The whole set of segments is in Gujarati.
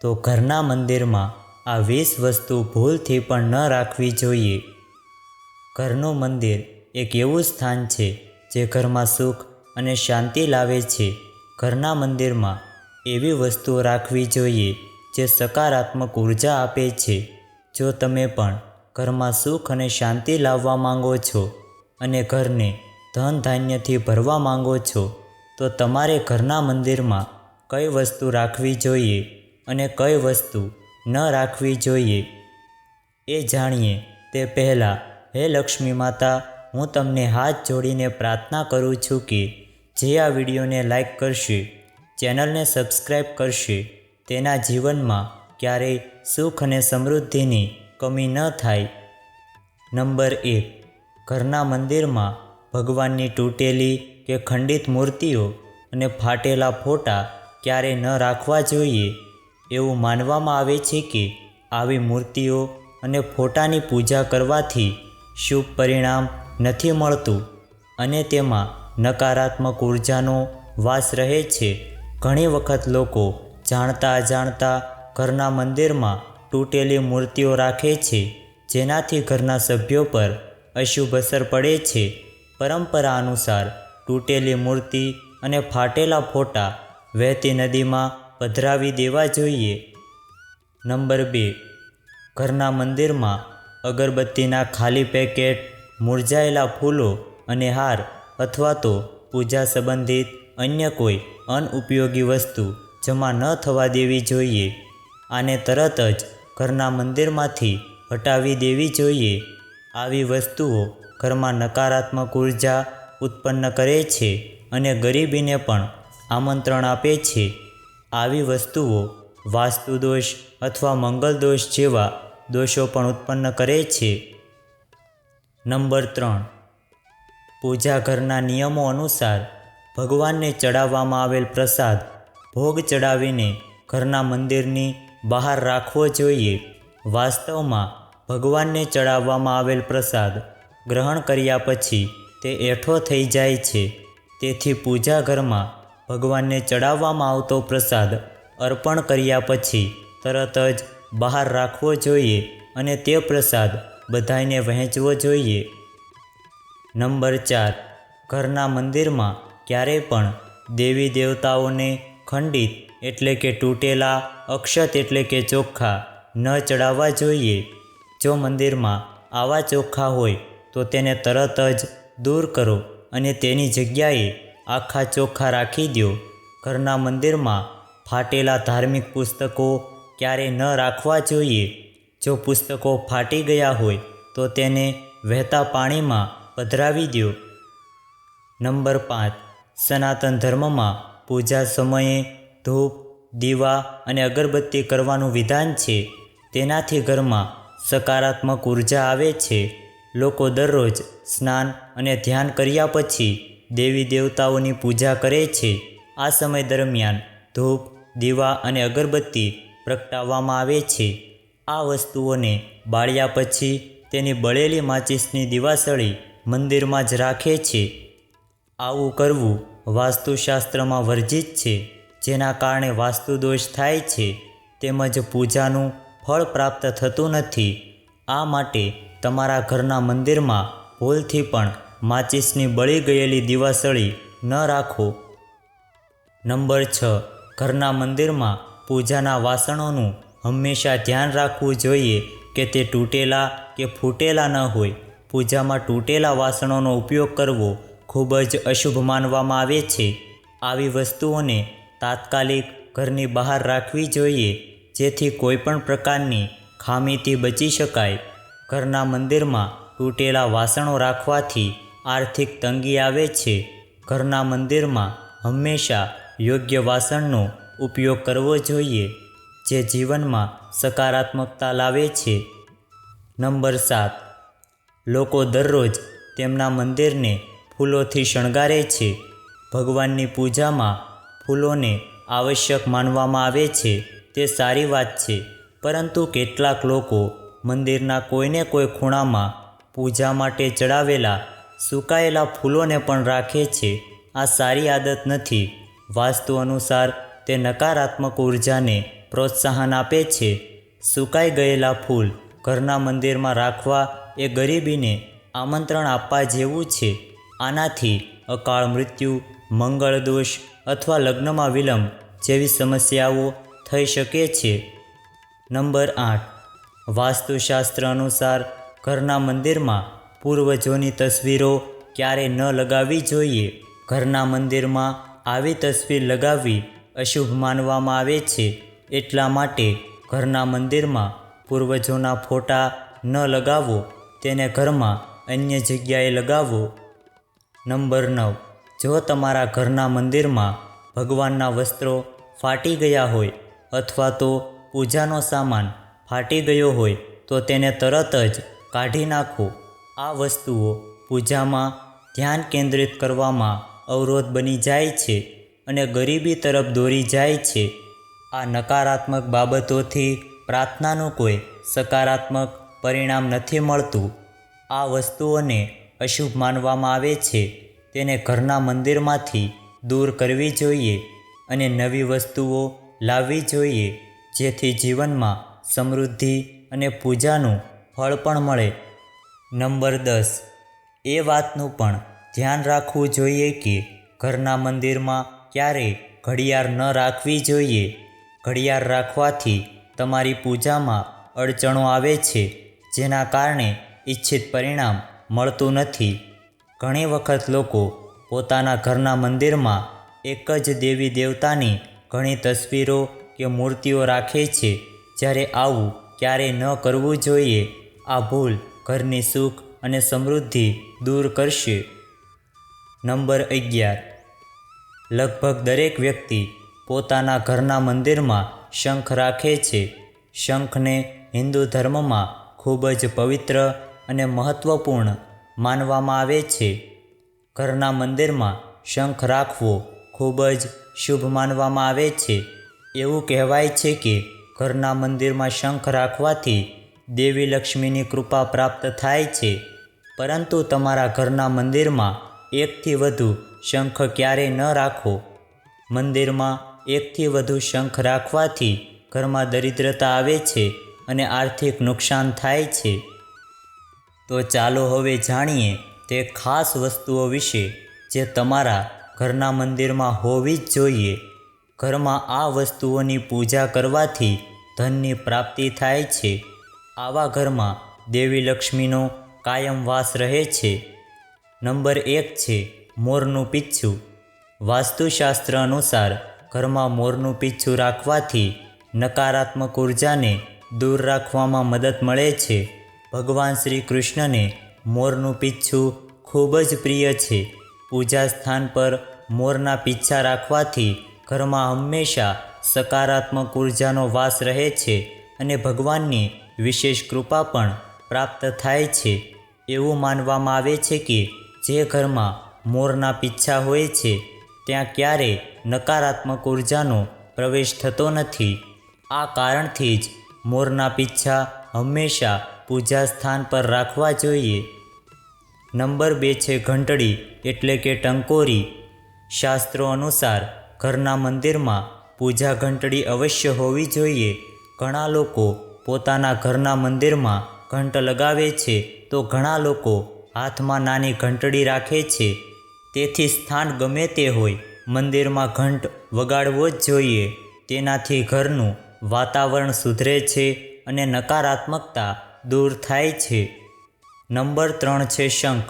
તો ઘરના મંદિરમાં આ વીસ વસ્તુ ભૂલથી પણ ન રાખવી જોઈએ. ઘરનું મંદિર એક એવું સ્થાન છે જે ઘરમાં સુખ અને શાંતિ લાવે છે. ઘરના મંદિરમાં એવી વસ્તુઓ રાખવી જોઈએ જે સકારાત્મક ઊર્જા આપે છે. જો તમે પણ ઘરમાં સુખ અને શાંતિ લાવવા માંગો છો અને ઘરને ધન ધાન્યથી ભરવા માંગો છો, તો તમારે ઘરના મંદિરમાં કઈ વસ્તુ રાખવી જોઈએ? અને કઈ વસ્તુ ન રાખવી જોઈએ એ જાણીએ તે પહેલાં, હે લક્ષ્મી માતા, હું તમને હાથ જોડીને પ્રાર્થના કરું છું કે જે આ વિડીયોને લાઈક કરશે, ચેનલને સબસ્ક્રાઈબ કરશે, તેના જીવનમાં ક્યારેય સુખ અને સમૃદ્ધિની કમી ન થાય. નંબર એક, ઘરના મંદિરમાં ભગવાનની તૂટેલી કે ખંડિત મૂર્તિઓ અને ફાટેલા ફોટા ક્યારે ન રાખવા જોઈએ. એવું માનવામાં આવે છે કે આવી મૂર્તિઓ અને ફોટાની પૂજા કરવાથી શુભ પરિણામ નથી મળતું અને તેમાં નકારાત્મક ઉર્જાનો વાસ રહે છે. ઘણી વખત લોકો જાણતા અજાણતા ઘરના મંદિરમાં તૂટેલી મૂર્તિઓ રાખે છે, જેનાથી ઘરના સભ્યો પર અશુભ અસર પડે છે. પરંપરા અનુસાર તૂટેલી મૂર્તિ અને ફાટેલા ફોટા વહેતી નદીમાં પધરાવી દેવા જોઈએ. નંબર બે. ઘરના મંદિરમાં અગરબત્તીના ખાલી પેકેટ, મુરઝાયેલા ફૂલો અને હાર અથવા તો પૂજા સંબંધિત અન્ય કોઈ અનઉપયોગી વસ્તુ જમા ન થવા દેવી જોઈએ. આને તરત જ ઘરના મંદિરમાંથી હટાવી દેવી જોઈએ. આવી વસ્તુઓ ઘરમાં નકારાત્મક ઊર્જા ઉત્પન્ન કરે છે અને ગરીબીને પણ આમંત્રણ આપે છે. આવી વસ્તુઓ વાસ્તુ દોષ અથવા મંગલ દોષ જેવા દોષો પણ ઉત્પન્ન કરે છે. નંબર ત્રણ. પૂજા ઘરના નિયમો અનુસાર ભગવાનને ચડાવવામાં આવેલ પ્રસાદ ભોગ ચડાવીને ઘરના મંદિરની બહાર રાખવો જોઈએ. વાસ્તવમાં ભગવાનને ચડાવવામાં આવેલ પ્રસાદ ગ્રહણ કર્યા પછી તે એઠો થઈ જાય છે. તેથી પૂજા ઘરમાં ભગવાનને ચડાવવામાં આવતો પ્રસાદ અર્પણ કર્યા પછી તરત જ બહાર રાખવો જોઈએ અને તે પ્રસાદ બધાને વહેંચવો જોઈએ. નંબર ચાર. ઘરના મંદિરમાં ક્યારેય પણ દેવી દેવતાઓને ખંડિત એટલે કે તૂટેલા, અક્ષત એટલે કે ચોખ્ખા ન ચડાવવા જોઈએ. જો મંદિરમાં આવા ચોખ્ખા હોય તો તેને તરત જ દૂર કરો અને તેની જગ્યાએ આખા ચોખ્ખા રાખી દો ઘરના મંદિરમાં ફાટેલા ધાર્મિક પુસ્તકો ક્યારેય ન રાખવા જોઈએ. જો પુસ્તકો ફાટી ગયા હોય, તો તેને વહેતા પાણીમાં પધરાવી દો નંબર પાંચ. સનાતન ધર્મમાં પૂજા સમયે ધૂપ, દીવા અને અગરબત્તી કરવાનું વિધાન છે. તેનાથી ઘરમાં સકારાત્મક ઊર્જા આવે છે. લોકો દરરોજ સ્નાન અને ધ્યાન કર્યા પછી દેવી દેવતાઓની પૂજા કરે છે. આ સમય દરમિયાન ધૂપ, દીવા અને અગરબત્તી પ્રગટાવવામાં આવે છે. આ વસ્તુઓને બાળ્યા પછી તેની બળેલી માચિસની દિવાસળી મંદિરમાં જ રાખે છે. આવું કરવું વાસ્તુશાસ્ત્રમાં વર્જિત છે, જેના કારણે વાસ્તુ દોષ થાય છે, તેમજ પૂજાનું ફળ પ્રાપ્ત થતું નથી. આ માટે તમારા ઘરના મંદિરમાં ભૂલથી પણ માચિસની બળી ગયેલી દિવાસળી ન રાખો. નંબર છ. ઘરના મંદિરમાં પૂજાના વાસણોનું હંમેશા ધ્યાન રાખવું જોઈએ કે તે તૂટેલા કે ફૂટેલા ન હોય. પૂજામાં તૂટેલા વાસણોનો ઉપયોગ કરવો ખૂબ જ અશુભ માનવામાં આવે છે. આવી વસ્તુઓને તાત્કાલિક ઘરની બહાર રાખવી જોઈએ, જેથી કોઈપણ પ્રકારની ખામીથી બચી શકાય. ઘરના મંદિરમાં તૂટેલા વાસણો રાખવાથી આર્થિક તંગી આવે છે. ઘરના મંદિરમાં હંમેશા યોગ્ય વાસણનો ઉપયોગ કરવો જોઈએ, જે જીવનમાં સકારાત્મકતા લાવે છે. નંબર સાત. લોકો દરરોજ તેમના મંદિરને ફૂલોથી શણગારે છે. ભગવાનની પૂજામાં ફૂલોને આવશ્યક માનવામાં આવે છે. તે સારી વાત છે, પરંતુ કેટલાક લોકો મંદિરના કોઈને કોઈ ખૂણામાં પૂજા માટે ચડાવેલા સુકાયેલા ફૂલોને પણ રાખે છે. આ સારી આદત નથી. વાસ્તુ અનુસાર, તે નકારાત્મક ઉર્જાને પ્રોત્સાહન આપે છે. સુકાઈ ગયેલા ફૂલ ઘરના મંદિરમાં રાખવા એ ગરીબીને આમંત્રણ આપવા જેવું છે. આનાથી અકાળ મૃત્યુ, મંગળ દોષ અથવા લગ્નમાં વિલંબ જેવી સમસ્યાઓ થઈ શકે છે. નંબર આઠ. વાસ્તુશાસ્ત્ર અનુસાર, ઘરના મંદિરમાં પૂર્વજોની તસવીરો ક્યારે ન લગાવવી જોઈએ? ઘરના મંદિરમાં આવી તસવીર લગાવવી અશુભ માનવામાં આવે છે. એટલા માટે ઘરના મંદિરમાં પૂર્વજોના ફોટા ન લગાવો, તેને ઘરમાં અન્ય જગ્યાએ લગાવો. નંબર નવ. જો તમારા ઘરના મંદિરમાં ભગવાનના વસ્ત્રો ફાટી ગયા હોય અથવા તો પૂજાનો સામાન ફાટી ગયો હોય, તો તેને તરત જ કાઢી નાખો. આ વસ્તુઓ પૂજામાં ધ્યાન કેન્દ્રિત કરવામાં અવરોધ બની જાય છે અને ગરીબી તરફ દોરી જાય છે. આ નકારાત્મક બાબતોથી પ્રાર્થનાનું કોઈ સકારાત્મક પરિણામ નથી મળતું. આ વસ્તુઓને અશુભ માનવામાં આવે છે. તેને ઘરના મંદિરમાંથી દૂર કરવી જોઈએ અને નવી વસ્તુઓ લાવવી જોઈએ જેથી જીવનમાં સમૃદ્ધિ અને પૂજાનું ફળ પણ મળે. નંબર દસ. એ વાતનું પણ ધ્યાન રાખવું જોઈએ કે ઘરના મંદિરમાં ક્યારેય ઘડિયાળ ન રાખવી જોઈએ. ઘડિયાળ રાખવાથી તમારી પૂજામાં અડચણો આવે છે, જેના કારણે ઈચ્છિત પરિણામ મળતું નથી. ઘણી વખત લોકો પોતાના ઘરના મંદિરમાં એક જ દેવી દેવતાની ઘણી તસવીરો કે મૂર્તિઓ રાખે છે, જ્યારે આવું ક્યારેય ન કરવું જોઈએ. આ ભૂલ ઘરની સુખ અને સમૃદ્ધિ દૂર કરશે. નંબર અગિયાર. લગભગ દરેક વ્યક્તિ પોતાના ઘરના મંદિરમાં શંખ રાખે છે. શંખને હિન્દુ ધર્મમાં ખૂબ જ પવિત્ર અને મહત્ત્વપૂર્ણ માનવામાં આવે છે. ઘરના મંદિરમાં શંખ રાખવો ખૂબ જ શુભ માનવામાં આવે છે. એવું કહેવાય છે કે ઘરના મંદિરમાં શંખ રાખવાથી દેવી લક્ષ્મીની કૃપા પ્રાપ્ત થાય છે. પરંતુ તમારા ઘરના મંદિરમાં એકથી વધુ શંખ ક્યારેય ન રાખો. મંદિરમાં એકથી વધુ શંખ રાખવાથી ઘરમાં દરિદ્રતા આવે છે અને આર્થિક નુકસાન થાય છે. તો ચાલો હવે જાણીએ તે ખાસ વસ્તુઓ વિશે જે તમારા ઘરના મંદિરમાં હોવી જ જોઈએ. ઘરમાં આ વસ્તુઓની પૂજા કરવાથી ધનની પ્રાપ્તિ થાય છે. આવા ઘરમાં દેવી લક્ષ્મીનો કાયમ વાસ રહે છે. નંબર એક છે મોરનું પીછું વાસ્તુશાસ્ત્ર અનુસાર ઘરમાં મોરનું પીછું રાખવાથી નકારાત્મક ઉર્જાને દૂર રાખવામાં મદદ મળે છે. ભગવાન શ્રી કૃષ્ણને મોરનું પીછું ખૂબ જ પ્રિય છે. પૂજા સ્થાન પર મોરના પીછા રાખવાથી ઘરમાં હંમેશા સકારાત્મક ઉર્જાનો વાસ રહે છે અને ભગવાનની વિશેષ કૃપા પણ પ્રાપ્ત થાય છે. એવું માનવામાં આવે છે કે જે ઘરમાં મોરના પીછા હોય છે, ત્યાં ક્યારેય નકારાત્મક ઉર્જાનો પ્રવેશ થતો નથી. આ કારણથી જ મોરના પીછા હંમેશા પૂજા સ્થાન પર રાખવા જોઈએ. નંબર બે છે ઘંટડી એટલે કે ટંકોરી. શાસ્ત્રો અનુસાર ઘરના મંદિરમાં પૂજા ઘંટડી અવશ્ય હોવી જોઈએ. ઘણા લોકો પોતાના ઘરના મંદિરમાં ઘંટ લગાવે છે તો ઘણા લોકો હાથમાં નાની ઘંટડી રાખે છે. તેથી સ્થાન ગમે તે હોય, મંદિરમાં ઘંટ વગાડવો જ જોઈએ. તેનાથી ઘરનું વાતાવરણ સુધરે છે અને નકારાત્મકતા દૂર થાય છે. નંબર ત્રણ છે શંખ.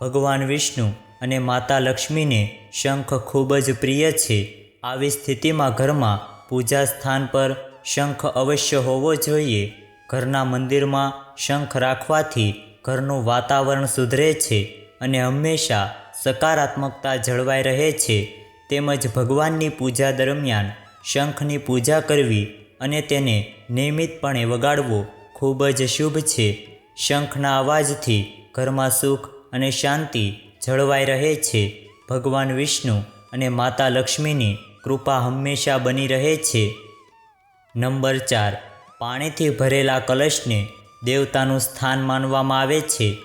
ભગવાન વિષ્ણુ અને માતા લક્ષ્મીને શંખ ખૂબ જ પ્રિય છે. આવી સ્થિતિમાં ઘરમાં પૂજા સ્થાન પર શંખ અવશ્ય હોવો જોઈએ. ઘરના મંદિરમાં શંખ રાખવાથી ઘરનું વાતાવરણ સુધરે છે અને હંમેશા સકારાત્મકતા જળવાઈ રહે છે. તેમજ ભગવાનની પૂજા દરમિયાન શંખની પૂજા કરવી અને તેને નિયમિતપણે વગાડવો ખૂબ જ શુભ છે. શંખના અવાજથી ઘરમાં સુખ અને શાંતિ જળવાઈ રહે છે. ભગવાન વિષ્ણુ અને માતા લક્ષ્મીની કૃપા હંમેશા બની રહે છે. નંબર ચાર, પાણીથી ભરેલા કલશને દેવતાનું સ્થાન માનવામાં આવે છે.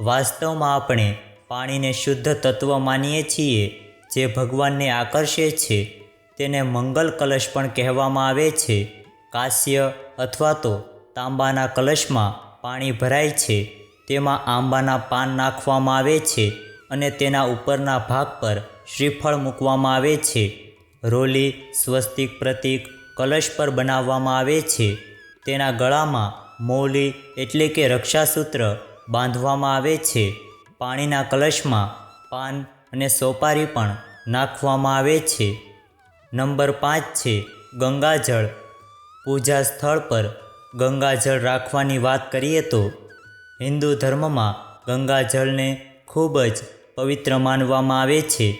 વાસ્તવમાં આપણે પાણીને શુદ્ધ તત્વ માનીએ છીએ જે ભગવાનને આકર્ષે છે. તેને મંગલ કલશ પણ કહેવામાં આવે છે. કાંસ્ય અથવા તો તાંબાના કલશમાં પાણી ભરાય છે. તેમાં આંબાના પાન નાખવામાં આવે છે અને તેના ઉપરના ભાગ પર શ્રીફળ મૂકવામાં આવે છે. રોલી, સ્વસ્તિક પ્રતીક કલશ પર બનાવવામાં આવે છે. તેના ગળામાં મૌલી એટલે કે રક્ષાસૂત્ર બાંધવામાં આવે છે. પાણીના કલશમાં પાન અને સોપારી પણ નાખવામાં આવે છે. નંબર પાંચ છે ગંગાજળ. પૂજા સ્થળ પર ગંગાજળ રાખવાની વાત કરીએ તો હિન્દુ ધર્મમાં ગંગાજળને ખૂબ જ પવિત્ર માનવામાં આવે છે.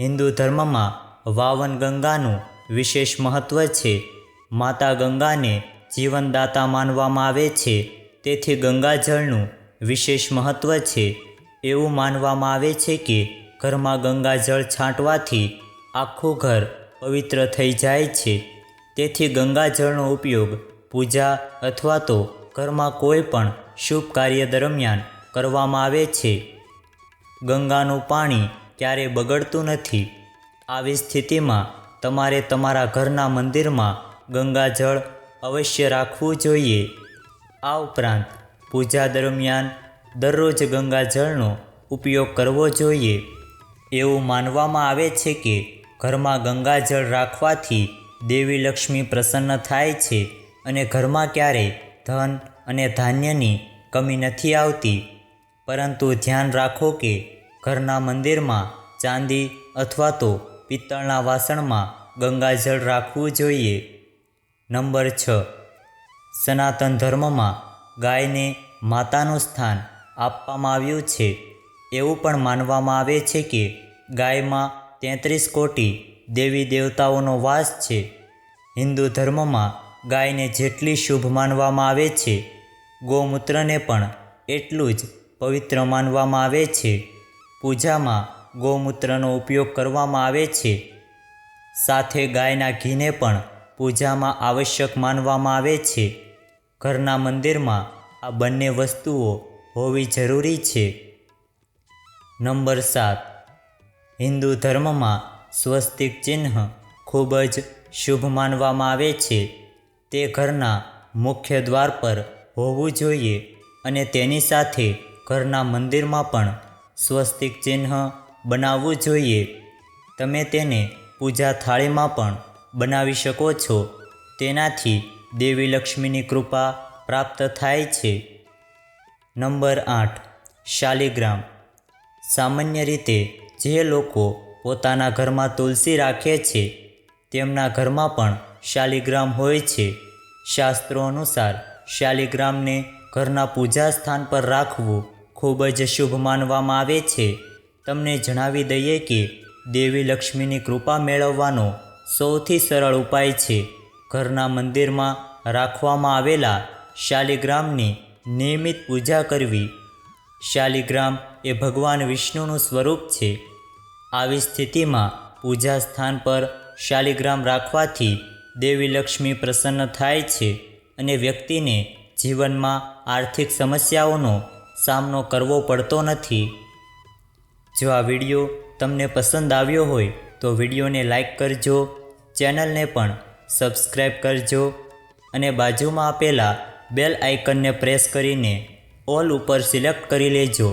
હિન્દુ ધર્મમાં વાવન ગંગાનું વિશેષ મહત્ત્વ છે. માતા ગંગાને જીવનદાતા માનવામાં આવે છે. તેથી ગંગાજળનું વિશેષ મહત્ત્વ છે. એવું માનવામાં આવે છે કે ઘરમાં ગંગાજળ છાંટવાથી આખું ઘર પવિત્ર થઈ જાય છે. તેથી ગંગાજળનો ઉપયોગ પૂજા અથવા તો ઘરમાં કોઈ પણ શુભ કાર્ય દરમિયાન કરવામાં આવે છે. ગંગાનું પાણી ક્યારેય બગડતું નથી. આવી સ્થિતિમાં તમારે તમારા ઘરના મંદિરમાં ગંગાજળ અવશ્ય રાખવું જોઈએ. આ ઉપરાંત પૂજા દરમિયાન દરરોજ ગંગાજળનો ઉપયોગ કરવો જોઈએ. એવું માનવામાં આવે છે કે ઘરમાં ગંગાજળ રાખવાથી દેવી લક્ષ્મી પ્રસન્ન થાય છે અને ઘરમાં ક્યારેય ધન અને ધાન્યની કમી નથી આવતી. પરંતુ ધ્યાન રાખો કે ઘરના મંદિરમાં ચાંદી અથવા તો પિત્તળના વાસણમાં ગંગાજળ રાખવું જોઈએ. નંબર છ. સનાતન ધર્મમાં ગાયને માતાનું સ્થાન આપવામાં આવ્યું છે. એવું પણ માનવામાં આવે છે કે ગાયમાં તેત્રીસ કોટી દેવી દેવતાઓનો વાસ છે. હિન્દુ ધર્મમાં ગાયને જેટલી શુભ માનવામાં આવે છે, ગૌમૂત્રને પણ એટલું જ પવિત્ર માનવામાં આવે છે. પૂજામાં ગૌમૂત્રનો ઉપયોગ કરવામાં આવે છે. સાથે ગાયના ઘીને પણ પૂજામાં આવશ્યક માનવામાં આવે છે. ઘરના મંદિરમાં આ બંને વસ્તુઓ હોવી જરૂરી છે. નંબર સાત. હિન્દુ ધર્મમાં સ્વસ્તિક ચિહ્ન ખૂબ જ શુભ માનવામાં આવે છે. તે ઘરના મુખ્ય દ્વાર પર હોવું જોઈએ અને તેની સાથે ઘરના મંદિરમાં પણ સ્વસ્તિક ચિહ્ન બનાવવું જોઈએ. તમે તેને પૂજા થાળીમાં પણ બનાવી શકો છો. તેનાથી દેવી લક્ષ્મીની કૃપા પ્રાપ્ત થાય છે. નંબર આઠ. શાલિગ્રામ. સામાન્ય રીતે જે લોકો પોતાના ઘરમાં તુલસી રાખે છે, તેમના ઘરમાં પણ શાલિગ્રામ હોય છે. શાસ્ત્રો અનુસાર શાલિગ્રામને ઘરના પૂજા સ્થાન પર રાખવું ખૂબ જ શુભ માનવામાં આવે છે. તમને જણાવી દઈએ કે દેવી લક્ષ્મીની કૃપા મેળવવાનો સૌથી સરળ ઉપાય છે. ઘરના મંદિરમાં રાખવામાં આવેલા શાલિગ્રામની નિયમિત પૂજા કરવી. શાલિગ્રામ એ ભગવાન વિષ્ણુનું સ્વરૂપ છે. આવી સ્થિતિમાં પૂજા સ્થાન પર શાલિગ્રામ રાખવાથી દેવી લક્ષ્મી પ્રસન્ન થાય છે અને વ્યક્તિને જીવનમાં આર્થિક સમસ્યાઓનો સામનો કરવો પડતો નથી. જો આ વીડિયો તમને પસંદ આવ્યો હોય તો વિડીયોને લાઈક કરજો, ચેનલને પણ સબસ્ક્રાઈબ કરજો અને બાજુમાં આપેલા બેલ આઇકનને પ્રેસ કરીને ઓલ ઉપર સિલેક્ટ કરી લેજો.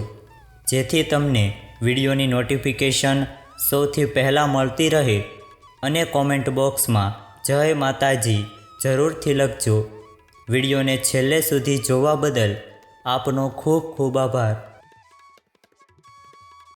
જેથી તમને વિડીયોની નોટિફિકેશન સૌથી પહેલાં મળતી રહે અને કોમેન્ટ બોક્સમાં જય માતાજી જરૂરથી લખજો. વિડીયોને છેલ્લે સુધી જોવા બદલ આપનો ખૂબ ખૂબ આભાર.